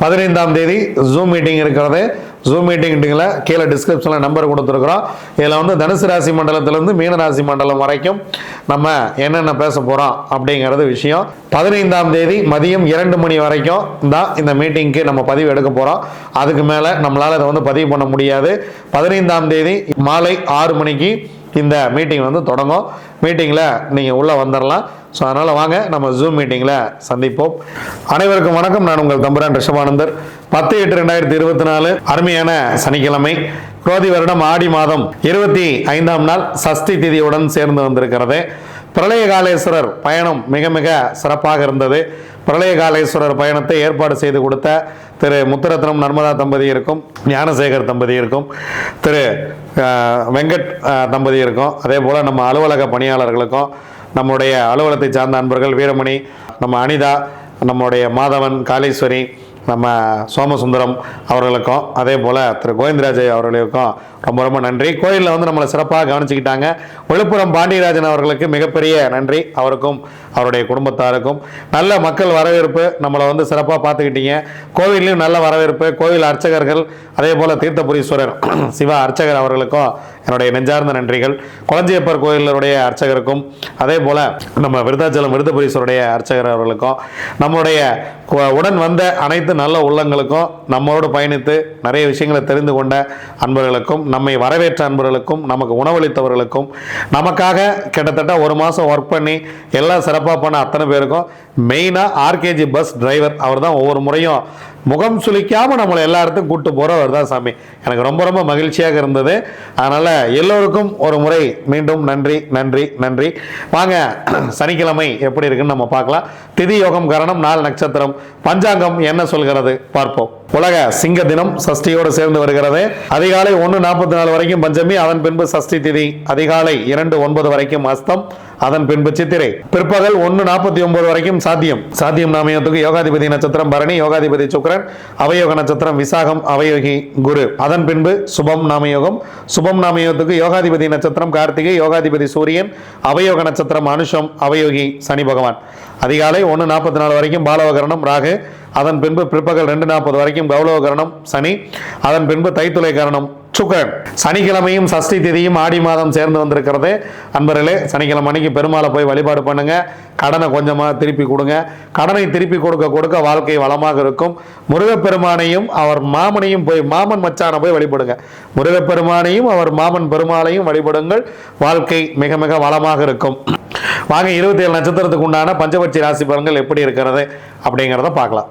பதினைந்தாம் தேதி zoom meeting இருக்கிறது. ஜூம் மீட்டிங்கில் கீழே டிஸ்கிரிப்ஷனில் நம்பர் கொடுத்துருக்குறோம். இதில் வந்து தனுசு ராசி மண்டலத்திலேருந்து மீன ராசி மண்டலம் வரைக்கும் நம்ம என்னென்ன பேச போகிறோம் அப்படிங்கிறது விஷயம். பதினைந்தாம் தேதி மதியம் இரண்டு மணி வரைக்கும் தான் இந்த மீட்டிங்க்கு நம்ம பதிவு எடுக்க போகிறோம் அதுக்கு மேலே நம்மளால் இதை வந்து பதிவு பண்ண முடியாது. பதினைந்தாம் தேதி மாலை ஆறு மணிக்கு இந்த மீட்டிங் வந்து தொடங்கும். மீட்டிங்கில் நீங்கள் உள்ளே வந்துடலாம் ஸோ அதனால் வாங்க நம்ம ஜூம் மீட்டிங்கில் சந்திப்போம். அனைவருக்கும் வணக்கம். நான் உங்கள் தம்புரான் ரிஷபானந்தர். பத்து எட்டு ரெண்டாயிரத்தி இருபத்தி நாலு அருமையான சனிக்கிழமை. குரோதி வருடம் ஆடி மாதம் இருபத்தி ஐந்தாம் நாள் சஷ்டி திதியுடன் சேர்ந்து வந்திருக்கிறது. பிரளயகாலேஸ்வரர் பயணம் மிக மிக சிறப்பாக இருந்தது. பிரளயகாலேஸ்வரர் பயணத்தை ஏற்பாடு செய்து கொடுத்த திரு முத்துரத்னம் நர்மதா தம்பதியருக்கும் ஞானசேகர் தம்பதியருக்கும் திரு வெங்கட் தம்பதி தம்பதியருக்கும். அதே போல் நம்ம அலுவலக பணியாளர்களுக்கும் நம்முடைய அலுவலகத்தை சார்ந்த அன்பர்கள் வீரமணி நம்ம அனிதா நம்முடைய மாதவன் காளீஸ்வரி நம்ம சோமசுந்தரம் அவர்களுக்கும் அதே போல் திரு கோவிந்தராஜ் அவர்களுக்கும் ரொம்ப ரொம்ப நன்றி. கோயிலில் வந்து நம்மளை சிறப்பாக கவனிச்சுக்கிட்டாங்க. விழுப்புரம் பாண்டியராஜன் அவர்களுக்கு மிகப்பெரிய நன்றி. அவருக்கும் அவருடைய குடும்பத்தாருக்கும். நல்ல மக்கள் வரவேற்பு நம்மளை வந்து சிறப்பாக பார்த்துக்கிட்டீங்க. கோவில்லையும் நல்ல வரவேற்பு கோவில் அர்ச்சகர்கள் அதே போல் தீர்த்தபுரீஸ்வரர் சிவா அர்ச்சகர் அவர்களுக்கும் என்னுடைய நெஞ்சார்ந்த நன்றிகள். குளஞ்சியப்பர் கோயிலுடைய அர்ச்சகருக்கும் அதே போல் நம்ம விருதாச்சலம் விருதபுரீஸ்வருடைய அர்ச்சகர் அவர்களுக்கும் நம்மளுடைய கு- உடன் வந்த அனைத்து நல்ல உள்ளங்களுக்கும் நம்மளோடு பயணித்து நிறைய விஷயங்களை தெரிந்து கொண்ட அன்பர்களுக்கும் நம்மை வரவேற்ற அன்பர்களுக்கும் நமக்கு உணவளித்தவர்களுக்கும் நமக்காக கிட்டத்தட்ட ஒரு மாதம் ஒர்க் பண்ணி எல்லாம் சிறப்பாக பண்ண அத்தனை பேருக்கும் மெயினாக ஆர்கேஜி பஸ் டிரைவர் அவர் தான் ஒவ்வொரு முறையும் முகம் சுளிக்காமல் நம்மளை எல்லா இடத்துக்கும் போகிற அவர் தான் சாமி. எனக்கு ரொம்ப ரொம்ப மகிழ்ச்சியாக இருந்தது. அதனால் எல்லோருக்கும் ஒரு முறை மீண்டும் நன்றி நன்றி நன்றி. வாங்க சனிக்கிழமை எப்படி இருக்குன்னு நம்ம பார்க்கலாம். திதி யோகம் கரணம் நாள் நட்சத்திரம். பஞ்சாங்கம் என்ன சொல்கிறது? பார்ப்போம். உலக சிங்க தினம் சஷ்டியோடு சேர்ந்து வருகிறது. அதிகாலை ஒன்று நாற்பத்தி நாலு வரைக்கும் பஞ்சமி அதன் பின்பு சஷ்டி திதி. அதிகாலை இரண்டு ஒன்பது வரைக்கும் அஸ்தம் அதன் பின்பு சித்திரை. பிற்பகல் ஒன்று நாற்பத்தி ஒன்பது வரைக்கும் சாத்தியம். சாத்தியம் நாமயத்துக்கு யோகாதிபதி நட்சத்திரம் பரணி யோகாதிபதி சுக்கிரன் அவயோக நட்சத்திரம் விசாகம் அவயோகி குரு. அதன் பின்பு சுபம் நாமயோகம். சுபம் நாமயோகத்துக்கு யோகாதிபதி நட்சத்திரம் கார்த்திகை யோகாதிபதி சூரியன் அவயோக நட்சத்திரம் அனுஷம் அவயோகி சனி பகவான். அதிகாலை ஒன்று நாற்பத்தி நாலு வரைக்கும் பாலவகரணம் ராகு. அதன் பின்பு பிற்பகல் ரெண்டு நாற்பது வரைக்கும் கௌரவ கரணம் சனி அதன் பின்பு தைத்துளை கரணம் சுக்கரன் சனிக்கிழமையும் சஷ்டி திதியும் ஆடி மாதம் சேர்ந்து வந்திருக்கிறது. அன்பர்களே சனிக்கிழமை அன்னைக்கு பெருமாளை போய் வழிபாடு பண்ணுங்க. கடனை கொஞ்சமாக திருப்பி கொடுங்க. கடனை திருப்பி கொடுக்க கொடுக்க வாழ்க்கை வளமாக இருக்கும். முருகப்பெருமானையும் அவர் மாமனையும் போய் மாமன் மச்சானை போய் வழிபடுங்க. முருகப்பெருமானையும் அவர் மாமன் பெருமாளையும் வழிபடுங்கள். வாழ்க்கை மிக மிக வளமாக இருக்கும். வாங்க இருபத்தி ஏழு நட்சத்திரத்துக்கு உண்டான பஞ்சபட்சி ராசி பலன்கள் எப்படி இருக்கிறது அப்படிங்கிறத பார்க்கலாம்.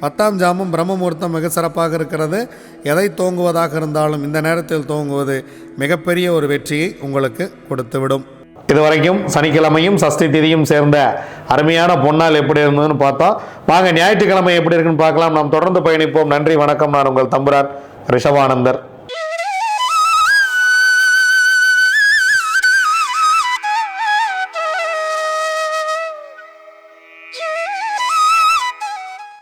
பத்தாம் ஜாமம் பிரம்ம முகூர்த்தம் மிக சிறப்பாக இருக்கிறது. எதை தோங்குவதாக இருந்தாலும் இந்த நேரத்தில் தோங்குவது மிகப்பெரிய ஒரு வெற்றியை உங்களுக்கு கொடுத்துவிடும். இதுவரைக்கும் சனிக்கிழமையும் சஷ்டி திதியும் சேர்ந்த அருமையான பொன்னால் எப்படி இருந்ததுன்னு பார்த்தோம் வாங்க ஞாயிற்றுக்கிழமை எப்படி இருக்குன்னு பார்க்கலாம். நாம் தொடர்ந்து பயணிப்போம். நன்றி வணக்கம். நான் உங்கள் தம்புரான் ரிஷவானந்தர்.